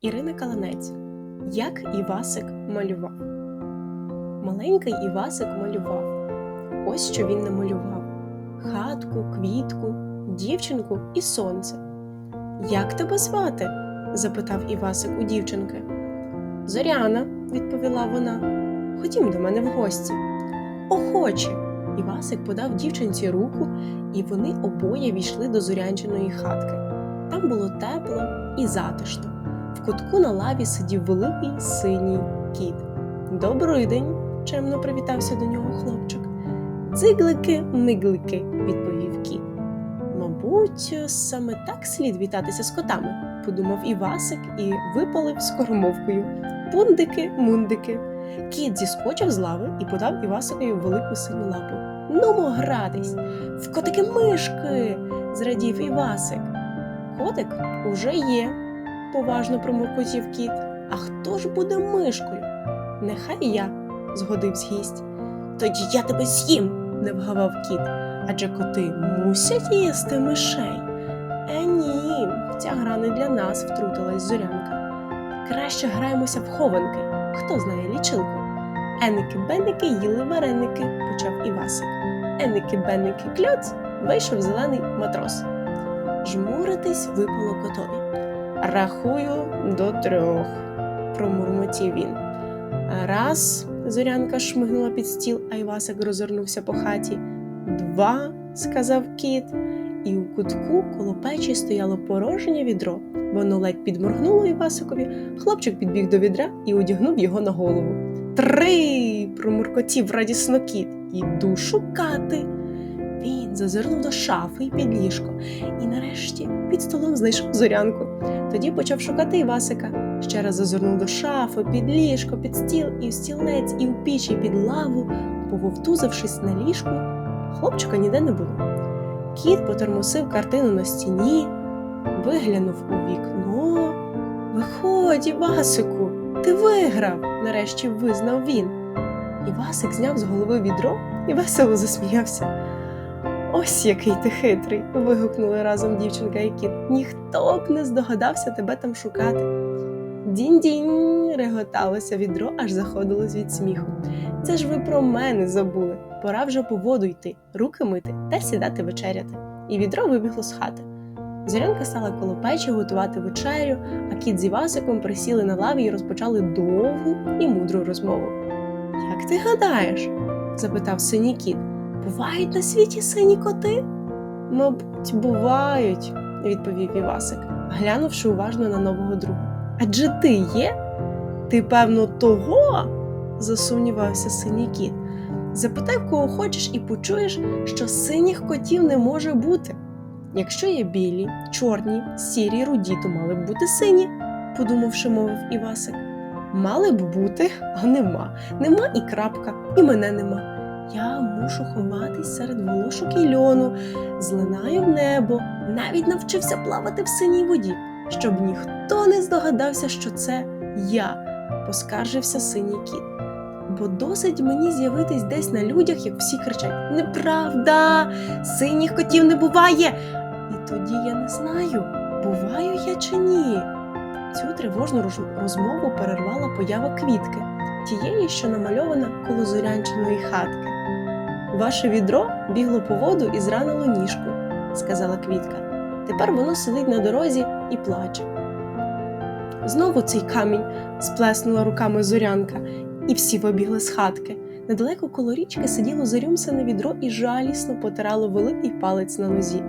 Ірина Каланець. Як Івасик малював. Маленький Івасик малював. Ось що він намалював: хатку, квітку, дівчинку і сонце. Як тебе звати? запитав Івасик у дівчинки. Зоряна, відповіла вона. Ходім до мене в гості. Охоче. Івасик подав дівчинці руку, і вони обоє війшли до зорянчиної хатки. Там було тепло і затишно. Кутку на лаві сидів великий синій кіт. Добрий день, чемно привітався до нього хлопчик. Дзиглики, миглики, відповів кіт. Мабуть, саме так слід вітатися з котами, подумав Івасик і випалив скоромовкою. Пундики, мундики. Кіт зіскочив з лави і подав Івасикові велику синю лапу. Нумо гратись, в котики мишки, зрадів Івасик. Котик уже є, поважно промуркотів кіт. А хто ж буде мишкою? Нехай я, згодився гість. Тоді я тебе з'їм, не вгавав кіт. Адже коти мусять їсти мишей. Е, ні, ця гра не для нас, втрутилась зорянка. Краще граємося в хованки. Хто знає лічилку? Еники-беники їли вареники, почав Івасик. Еники-беники кльоц, вийшов зелений матрос. Жмуритись випало котові. Рахую до трьох, промурмотів він. Раз, зорянка шмигнула під стіл, а Івасик розвернувся по хаті. Два, сказав кіт, і у кутку коло печі стояло порожнє відро. Воно ледь підморгнуло Івасикові, хлопчик підбіг до відра і одягнув його на голову. Три. промуркотів радісно кіт. Іду шукати. Він зазирнув до шафи і під ліжко, і нарешті під столом знайшов зорянку. Тоді почав шукати Івасика. Ще раз зазирнув до шафи, під ліжко, під стіл, і в стілець, і в піч, і під лаву, пововтузившись на ліжку, хлопчика ніде не було. Кіт потормосив картину на стіні, виглянув у вікно. Виходь, Івасику, ти виграв, нарешті визнав він. Івасик зняв з голови відро і весело засміявся. Ось який ти хитрий. вигукнули разом дівчинка і кіт. Ніхто б не здогадався тебе там шукати. Дінь-дінь, реготалося відро, аж заходилось від сміху. Це ж ви про мене забули. Пора вже по воду йти, руки мити та сідати вечеряти. І відро вибігло з хати. Зорянка стала коло печі готувати вечерю, а кіт з Івасиком присіли на лаві і розпочали довгу і мудру розмову. Як ти гадаєш? запитав синій кіт. Бувають на світі сині коти? Мабуть, бувають, відповів Івасик, глянувши уважно на нового друга. Адже ти є? Ти, певно, того? засумнівався синій кіт. Запитай, кого хочеш, і почуєш, що синіх котів не може бути. Якщо є білі, чорні, сірі, руді, то мали б бути сині, подумавши, мовив Івасик. Мали б бути, а нема. Нема і крапка, і мене нема. Я мушу ховатись серед волошок і льону, злинаю в небо, навіть навчився плавати в синій воді, щоб ніхто не здогадався, що це я, поскаржився синій кіт. Бо досить мені з'явитись десь на людях, як всі кричать: Неправда! Синіх котів не буває! І тоді я не знаю, буваю я чи ні. Цю тривожну розмову перервала поява квітки, тієї, що намальована коло зорянчиної хатки. Ваше відро бігло по воду і зранило ніжку, сказала квітка. Тепер воно сидить на дорозі і плаче. Знову цей камінь сплеснула руками зорянка, і всі вибігли з хатки. Недалеко коло річки сиділо зарюмсане відро і жалісно потирало великий палець на нозі.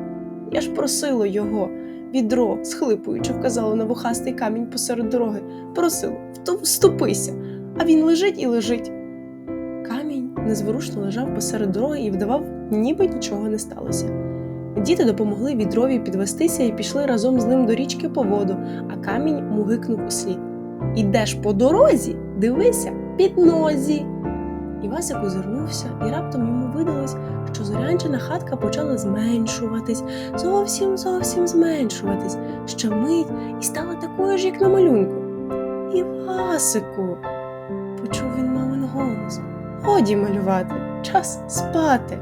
Я ж просила його, відро, схлипуючи, вказало на вухастий камінь посеред дороги. Просила, «Вто- вступися, а він лежить і лежить. Незворушно лежав посеред дороги і вдавав, ніби нічого не сталося. Діти допомогли відрові підвестися і пішли разом з ним до річки по воду, а камінь мугикнув услід. Ідеш по дорозі, дивися, під нозі. Івасик озирнувся, і раптом йому видалось, що зорянчина хатка почала зменшуватись, зовсім зовсім зменшуватись, ще мить і стала такою ж, як на малюнку. Івасику, почув він мамин голос. Годі малювати, час спати.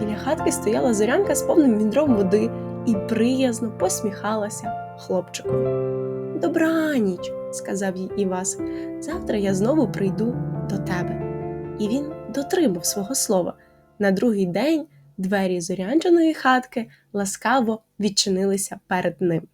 Біля хатки стояла зорянка з повним відром води і приязно посміхалася хлопчикові. Добраніч, сказав їй Івасик. Завтра я знову прийду до тебе. І він дотримав свого слова. На другий день двері зорянчаної хатки ласкаво відчинилися перед ним.